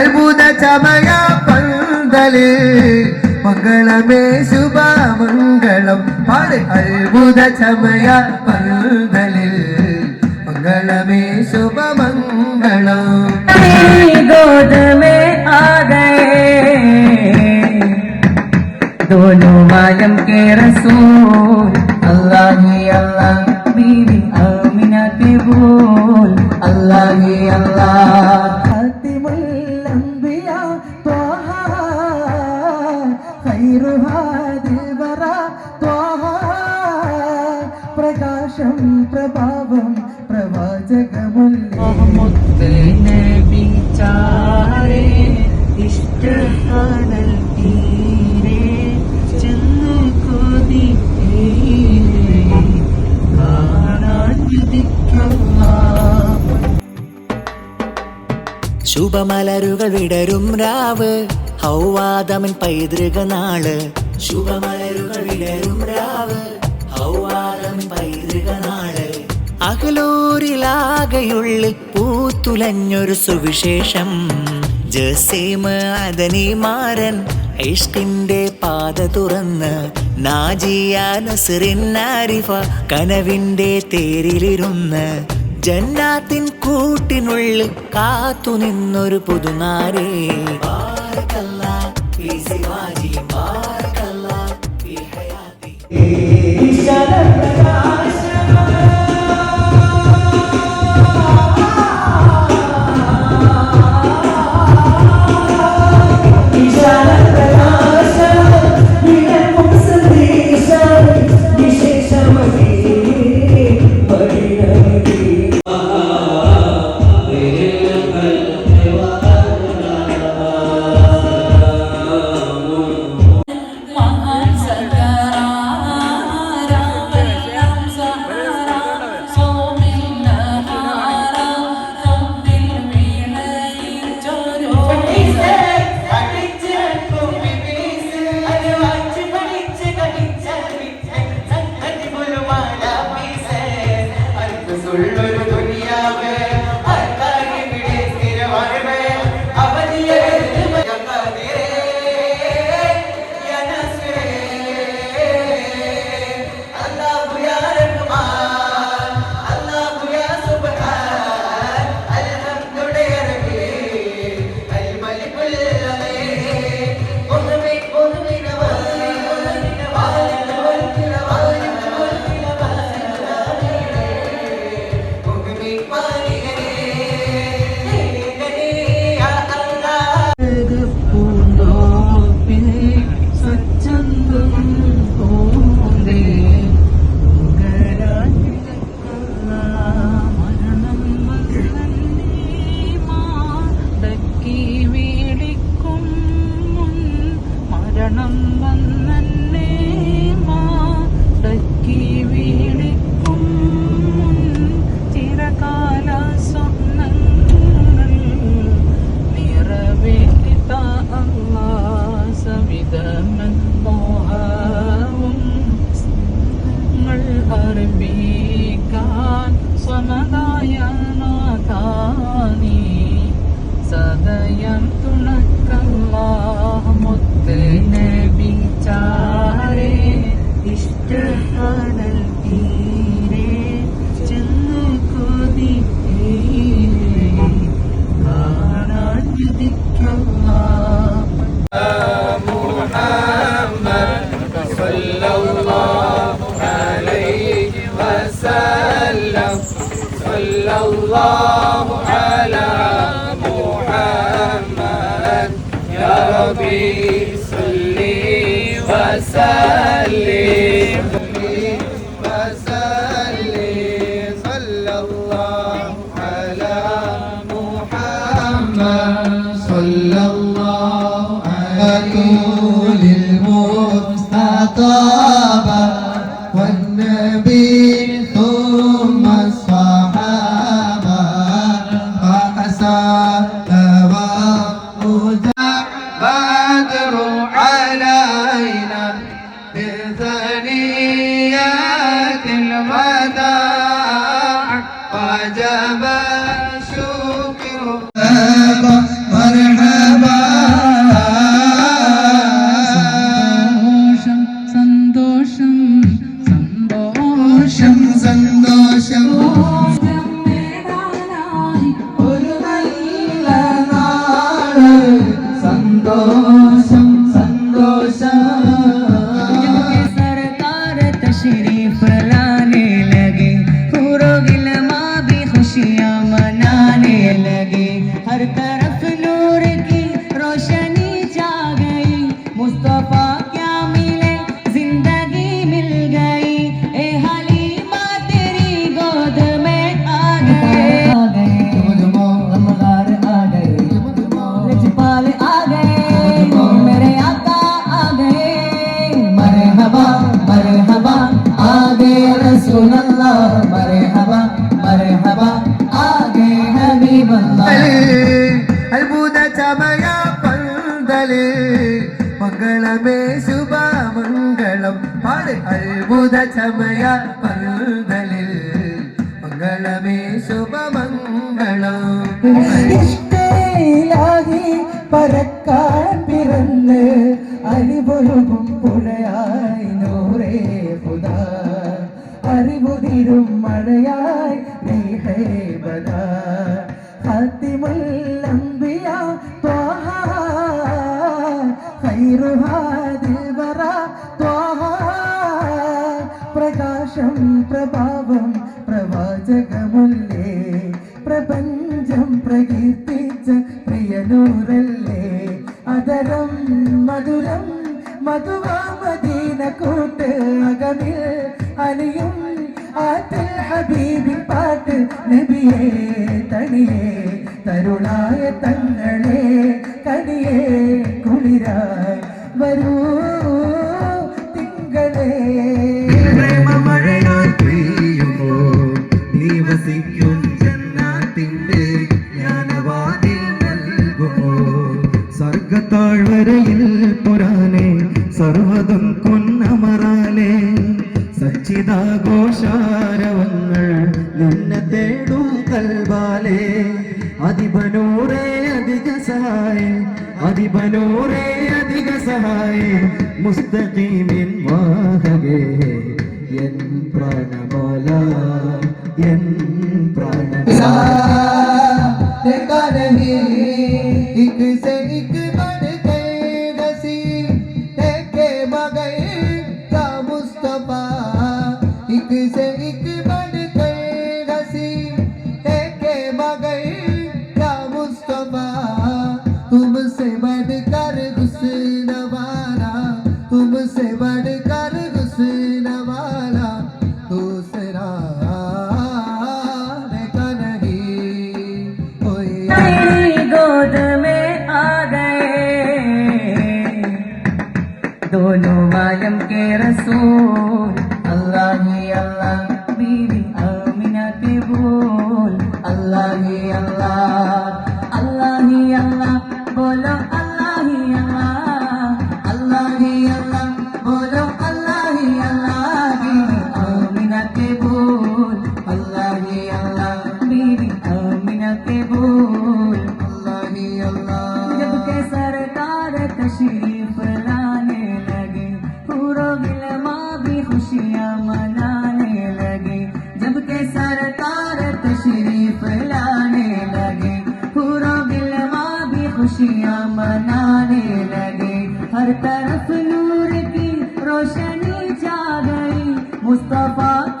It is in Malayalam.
അത്ഭുത ചമയ പന്തൽ മംഗളമേ ശുഭമംഗളം. പാട്. അത്ഭുത ചമയ പന്തലിൽ മംഗളമേ ശുഭമംഗളം. ഗോതമേ दोनों मायम के रसूल अल्लाह ही अल्लाह പ്രകാശം പ്രഭാവം പ്രവാചകമുല്ലേ? നബി ചാരേ ശുഭമലരുകൾ വിടരും രാവ്. ഹൗവാദമൻ പൈതൃക നാൾ. ശുഭമലരുകൾ വിടരും രാവ്. ഹൗവാദമൻ പൈതൃക നാൾ. അകലൂരിലാകെയുള്ളിൽ പൂത്തുലഞ്ഞൊരു സുവിശേഷം. ജസീമ അതനിമാരൻ ഇഷ്കിന്റെ പാത തുറന്ന് നാജിയ നസറിൻ ആരിഫ കനവിന്റെ തേരിലിരുന്ന് ജന്നാത്തിൻ കൂട്ടിനുള്ളിൽ കാത്തുനിന്നൊരു പുതുനാരേ. ബാരക്കല്ലാ وسلم. وسلم صلى الله على محمد صلى الله طول المستطاب والنبي हर तरफ ശുഭമംഗളം പാട് അത്ഭുത ചമയ പന്തലിൽ. മംഗളമേ ശുഭമംഗളം. പറക്കാൻ പിറന്ന് അലിപൊഴുകും പുഴയായി നൂറേ പുത. അറിവുതിരും മഴയായി നീഹേ ബദ ഖാത്തിമുൽ അംബിയ ത്വാഹ. ഖൈറു പ്രവാചകമുല്ലേ പ്രപഞ്ചം പ്രകീർത്തിച്ച പ്രിയനൂറല്ലേ? അതരം മധുരം മധുവാമദീന കൂട്ട് അകമിൽ അലിയും പാട്ട് നബിയേ തണിയേ തരുണായ തങ്ങളെ കണിയേ കുളിരായി വരൂ. സ്വർഗത്താഴ്വരയിൽ പുരാനെ സർവതും കൊന്നമറാലെ സച്ചിതാഘോഷാരവങ്ങൾ നിന്നെ തേടും കൽവാലെ. അതിബനൂറേ അധിക സഹായ അതിബനൂറേ അധിക സഹായ. മുസ്തഖീമിൻ വാഹകേ എൻ പ്രാണമോല अल्लाह ही अल्लाह अल्लाह ही अल्लाह बोलो अल्लाह ही अल्लाह अल्लाह ही अल्लाह बोलो अल्लाह ही अल्लाह बीबी आमिना के बोल अल्लाह ही अल्लाह बीबी आमिना के बोल अल्लाह ही अल्लाह जब के सरकार तशरीफ मनाने लगे। हर तरफ़ नूर की रोशनी जा गई। मुस्तफ़ा